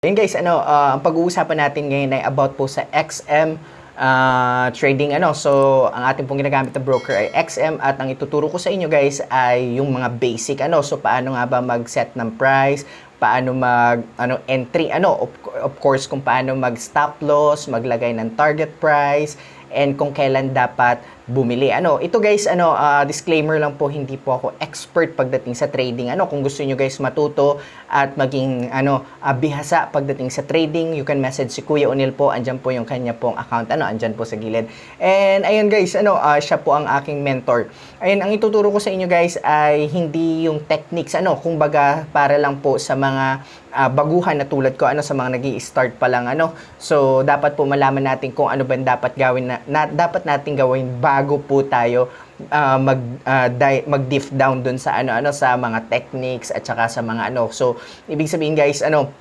Yun guys, ano, ah, ang pag-uusapan natin ngayon ay about po sa XM ah, trading ano. So, ang ating pong ginagamit na broker ay XM at ang ituturo ko sa inyo guys ay yung mga basic ano. So, paano nga ba mag-set ng price, paano mag ano entry ano of, of course kung paano mag stop loss, maglagay ng target price and kung kailan dapat bumili. Ano, ito guys, ano, ah, disclaimer lang po, hindi po ako expert pagdating sa trading. Ano, kung gusto niyo guys matuto at maging ano, ah, bihasa pagdating sa trading, you can message si Kuya Unil po. Andiyan po yung kanya pong account, ano, andyan po sa gilid. And ayun guys, ano, ah, siya po ang aking mentor. Ayun, ang ituturo ko sa inyo guys ay hindi yung techniques, ano, kung baga para lang po sa mga ah, baguhan na tulad ko, ano, sa mga nag start pa lang, ano. So, dapat po malaman natin kung ano ba dapat gawin na, na dapat natin gawin bago po tayo ah, mag ah, di- mag diff down dun sa ano ano sa mga techniques at saka sa mga ano. So, ibig sabihin guys, ano,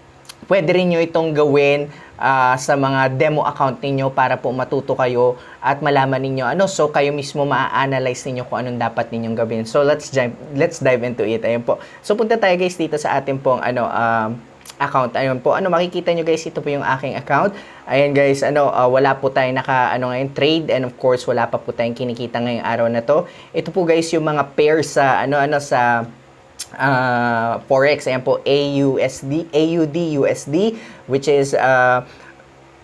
pwede rin nyo itong gawin ah, sa mga demo account ninyo para po matuto kayo at malaman ninyo ano so kayo mismo maa-analyze ninyo kung anong dapat ninyong gawin. So let's dive let's dive into it. Ayun po. So punta tayo guys dito sa ating pong ano um, account. Ayun po. Ano makikita nyo guys, ito po yung aking account. Ayan guys, ano uh, wala po tayong naka ano ngayon trade and of course wala pa po tayong kinikita ngayong araw na to. Ito po guys yung mga pairs sa ano ano sa uh, forex. Ayan po AUSD, AUD USD which is uh,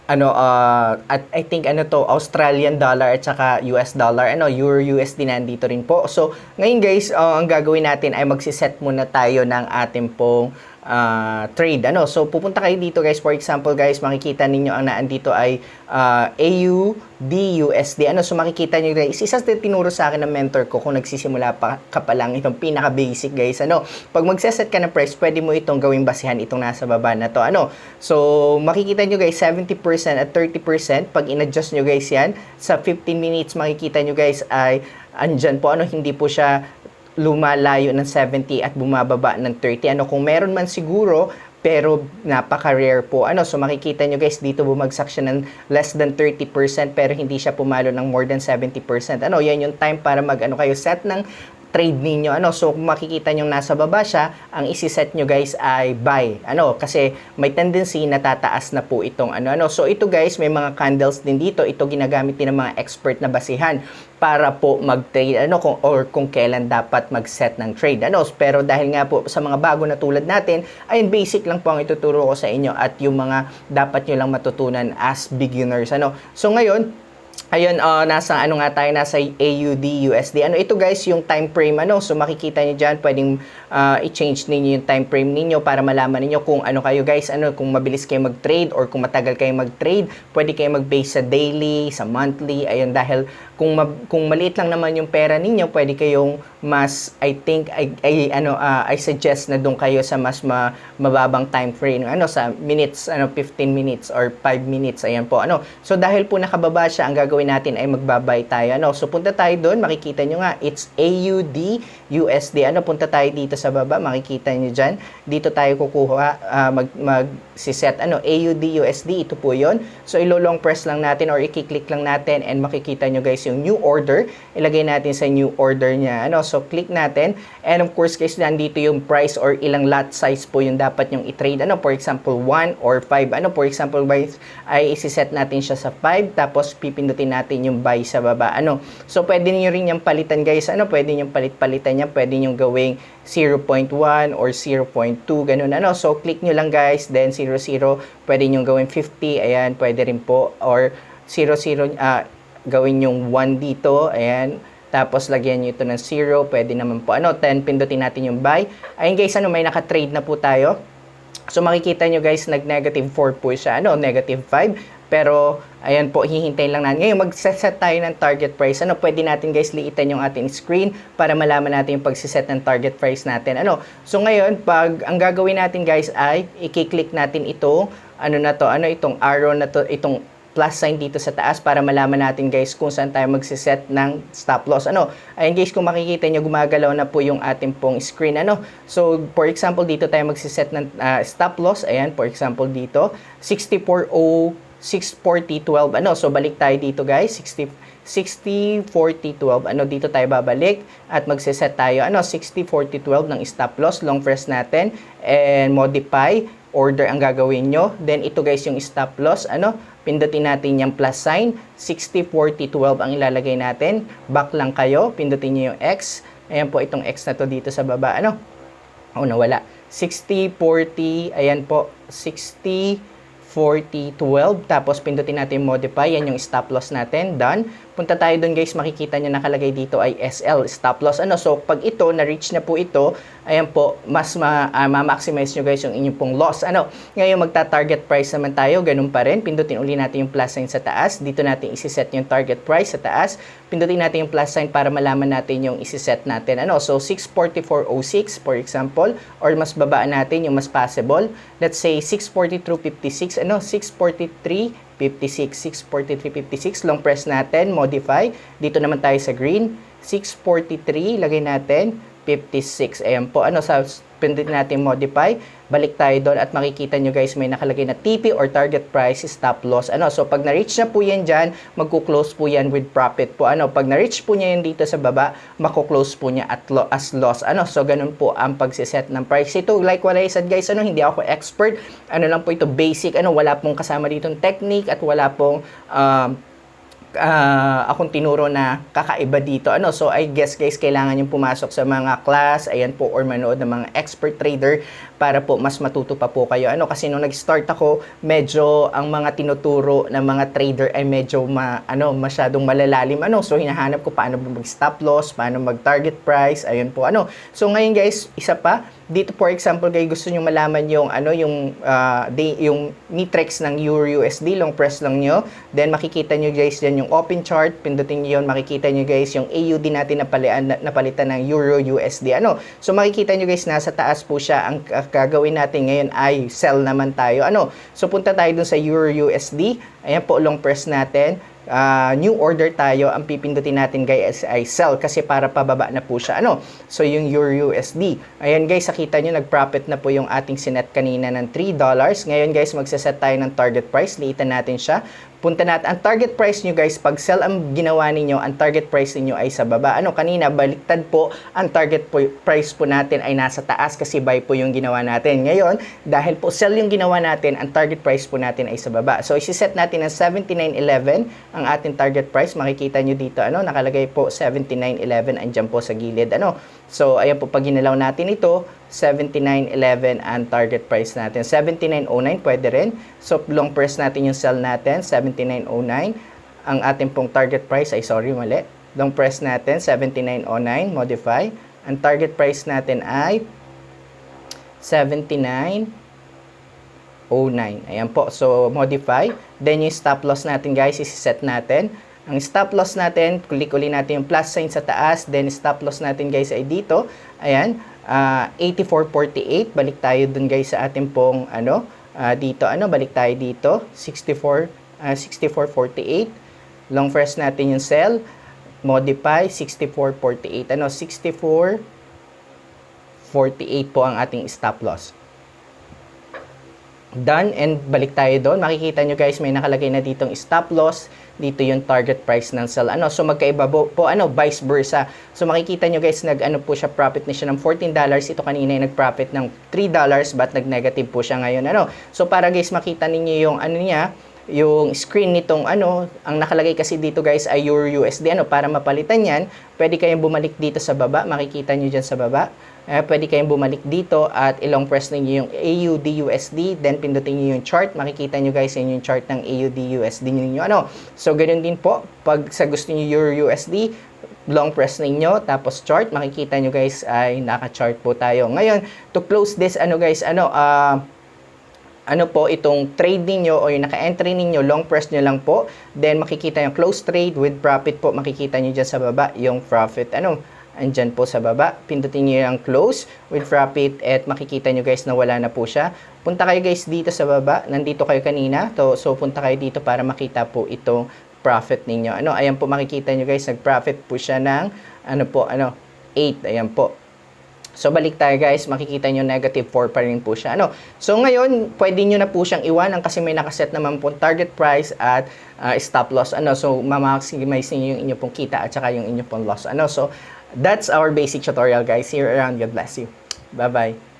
ano uh, at I think ano to Australian dollar at saka US dollar ano Euro USD nandito rin po so ngayon guys uh, ang gagawin natin ay magsiset muna tayo ng ating pong uh, trade. Ano? So pupunta kayo dito guys. For example guys makikita ninyo ang naandito ay uh, AUD USD ano? So makikita niyo guys isa sa tinuro sa akin ng mentor ko kung nagsisimula pa ka pa lang itong pinaka basic guys. Ano? Pag magseset ka ng price pwede mo itong gawing basihan itong nasa baba na to. Ano? So makikita niyo guys 70% at 30% pag in-adjust nyo guys yan sa 15 minutes makikita nyo guys ay andyan po. Ano? Hindi po siya lumalayo ng 70 at bumababa ng 30 ano kung meron man siguro pero napaka-rare po. Ano, so makikita nyo guys, dito bumagsak siya ng less than 30% pero hindi siya pumalo ng more than 70%. Ano, yan yung time para mag ano kayo set ng trade ninyo. Ano, so kung makikita nyo nasa baba siya, ang isi-set nyo guys ay buy. Ano, kasi may tendency na tataas na po itong ano ano. So ito guys, may mga candles din dito. Ito ginagamit din ng mga expert na basihan para po mag-trade ano kung or kung kailan dapat mag-set ng trade. Ano, pero dahil nga po sa mga bago na tulad natin, ayun basic lang po ang ituturo ko sa inyo at yung mga dapat nyo lang matutunan as beginners. Ano. So ngayon, Ayun, uh, nasa ano nga tayo, nasa AUD, USD. Ano ito guys, yung time frame ano. So makikita niyo diyan, pwedeng uh, i-change ninyo yung time frame ninyo para malaman niyo kung ano kayo guys, ano kung mabilis kayo mag-trade or kung matagal kayo mag-trade, pwede kayo mag-base sa daily, sa monthly. Ayun dahil kung ma- kung maliit lang naman yung pera ninyo, pwede kayong mas I think I, I ano uh, I suggest na doon kayo sa mas ma, mababang time frame. Ano sa minutes ano 15 minutes or 5 minutes. Ayan po ano. So dahil po nakababa siya ang gagawin natin ay magbabay tayo ano. So punta tayo doon makikita nyo nga it's AUD USD ano punta tayo dito sa baba makikita nyo diyan dito tayo kukuha uh, mag mag si-set ano AUD USD ito po yon so ilo-long press lang natin or i-click lang natin and makikita nyo guys yung new order ilagay natin sa new order niya ano? So click natin. And of course guys nandito yung price or ilang lot size po yung dapat yung i-trade. Ano for example 1 or 5 ano for example guys ay isi-set natin siya sa 5 tapos pipindutin natin yung buy sa baba. Ano? So pwede niyo rin yung palitan guys. Ano pwede niyo palit-palitan niya pwede niyo gawing 0.1 or 0.2 ganun. Ano? So click niyo lang guys. Then 00 pwede niyo gawing 50 ayan pwede rin po. Or 00 uh, gawin yung 1 dito ayan tapos, lagyan nyo ito ng 0. Pwede naman po. Ano, 10. Pindutin natin yung buy. Ayun guys, ano, may naka-trade na po tayo. So, makikita nyo guys, nag-negative 4 po siya. Ano, negative 5. Pero, ayan po, hihintayin lang natin. Ngayon, mag-set tayo ng target price. Ano, pwede natin guys, liitan yung ating screen para malaman natin yung pag-set ng target price natin. Ano, so ngayon, pag ang gagawin natin guys ay, i-click natin ito, ano na to, ano itong arrow na to, itong plus sign dito sa taas para malaman natin guys kung saan tayo magsiset ng stop loss. Ano? Ayan guys, kung makikita nyo gumagalaw na po yung ating pong screen. Ano? So, for example, dito tayo magsiset ng uh, stop loss. Ayan, for example, dito. 64.0 640.12. Ano? So, balik tayo dito guys. 60, 60.40.12. Ano? Dito tayo babalik at magsiset tayo. Ano? 60.40.12 ng stop loss. Long press natin. And modify order ang gagawin nyo. Then ito guys yung stop loss. Ano? Pindutin natin yung plus sign. 60, 40, 12 ang ilalagay natin. Back lang kayo. Pindutin nyo yung X. Ayan po itong X na to dito sa baba. Ano? Oh, nawala. 60, 40, ayan po. 60, 40, 12. Tapos pindutin natin modify. Yan yung stop loss natin. Done. Punta tayo doon guys. Makikita nyo nakalagay dito ay SL, stop loss. Ano? So, pag ito, na-reach na po ito, ayan po, mas ma, ah, ma-maximize nyo guys yung inyong pong loss. Ano? Ngayon, magta-target price naman tayo. Ganun pa rin. Pindutin uli natin yung plus sign sa taas. Dito natin isi-set yung target price sa taas. Pindutin natin yung plus sign para malaman natin yung isi-set natin. Ano? So, 644.06 for example. Or mas babaan natin yung mas possible. Let's say 643.56. Ano? 643 56, 643.56. Long press natin, modify. Dito naman tayo sa green. 643, lagay natin, 56. Ayan po. Ano, sa pindutin natin modify. Balik tayo doon at makikita nyo guys may nakalagay na TP or target price stop loss. Ano, so pag na-reach na po yan dyan, magkuklose po yan with profit po. Ano, pag na-reach po niya yan dito sa baba, makuklose po niya at lo- as loss. Ano, so ganun po ang pagsiset ng price. Ito, like what I said guys, ano, hindi ako expert. Ano lang po ito, basic. Ano, wala pong kasama dito technique at wala pong um, ah, akong tinuro na kakaiba dito. Ano, so I guess guys, kailangan yung pumasok sa mga class, ayan po, or manood ng mga expert trader para po mas matuto pa po kayo. Ano, kasi nung nag-start ako, medyo ang mga tinuturo ng mga trader ay medyo ma, ano, masyadong malalalim. Ano, so hinahanap ko paano mag-stop loss, paano mag-target price, ayun po. Ano, so ngayon guys, isa pa, dito for example guys, gusto niyo malaman yung ano yung ah, day, yung Nitrex ng Euro USD, long press lang nyo. Then makikita nyo guys yan yung open chart, pindutin nyo yun, makikita nyo guys yung AUD natin na napalitan ng Euro USD. Ano? So makikita nyo guys nasa taas po siya. Ang uh, gagawin natin ngayon ay sell naman tayo. Ano? So punta tayo dun sa Euro USD. Ayan po long press natin. Ah, new order tayo, ang pipindutin natin guys ay sell kasi para pababa na po siya. Ano? So yung Euro USD. Ayan guys, nakita nyo nag-profit na po yung ating sinet kanina ng $3. Ngayon guys, magsaset tayo ng target price. Liitan natin siya. Punta natin. Ang target price nyo guys, pag sell ang ginawa ninyo, ang target price ninyo ay sa baba. Ano, kanina, baliktad po, ang target po, price po natin ay nasa taas kasi buy po yung ginawa natin. Ngayon, dahil po sell yung ginawa natin, ang target price po natin ay sa baba. So, isi-set natin ng 79.11 ang ating target price. Makikita nyo dito, ano, nakalagay po 79.11 andyan po sa gilid. Ano, so, ayan po, pag ginalaw natin ito, 79.11 ang target price natin. 79.09 pwede rin. So, long press natin yung sell natin, 79.09. Ang ating pong target price, ay sorry, mali. Long press natin, 79.09, modify. Ang target price natin ay 79.09. Ayan po. So, modify. Then, yung stop loss natin, guys, isi-set natin. Ang stop loss natin, click uli natin yung plus sign sa taas. Then, stop loss natin, guys, ay dito. Ayan. ah, 84.48. Balik tayo dun, guys, sa ating pong, ano, ah, dito, ano, balik tayo dito. 64, ah, 64.48. Long press natin yung sell. Modify, 64.48. Ano, 64.48 po ang ating stop loss done and balik tayo doon. Makikita nyo guys, may nakalagay na ditong stop loss. Dito yung target price ng sell. Ano, so magkaiba po, po ano, vice versa. So makikita nyo guys, nag ano po siya, profit na siya ng $14. Ito kanina yung nag-profit ng $3 but nag-negative po siya ngayon. Ano, so para guys, makita ninyo yung ano niya, yung screen nitong ano, ang nakalagay kasi dito guys ay Euro USD. Ano, para mapalitan yan, pwede kayong bumalik dito sa baba. Makikita nyo dyan sa baba. Eh, pwede kayong bumalik dito at ilong press ninyo yung AUD USD. Then pindutin nyo yung chart. Makikita nyo guys yun yung chart ng AUD USD ninyo. Ano? So, ganun din po. Pag sa gusto nyo Euro USD, long press ninyo, tapos chart, makikita nyo guys ay naka-chart po tayo. Ngayon, to close this, ano guys, ano, ah, ano po itong trade ninyo o yung naka-entry ninyo, long press nyo lang po. Then makikita yung close trade with profit po. Makikita nyo dyan sa baba yung profit. Ano? Andyan po sa baba. Pindutin nyo yung close with profit at makikita nyo guys na wala na po siya. Punta kayo guys dito sa baba. Nandito kayo kanina. To, so punta kayo dito para makita po itong profit ninyo. Ano? Ayan po makikita nyo guys. Nag-profit po siya ng ano po, ano, 8. Ayan po. So, balik tayo guys, makikita nyo negative 4 pa rin po siya. Ano? So, ngayon, pwede nyo na po siyang iwanan kasi may nakaset naman po target price at uh, stop loss. Ano? So, mamaximize nyo yung inyo pong kita at saka yung inyo pong loss. Ano? So, that's our basic tutorial guys. Here around. God bless you. Bye-bye.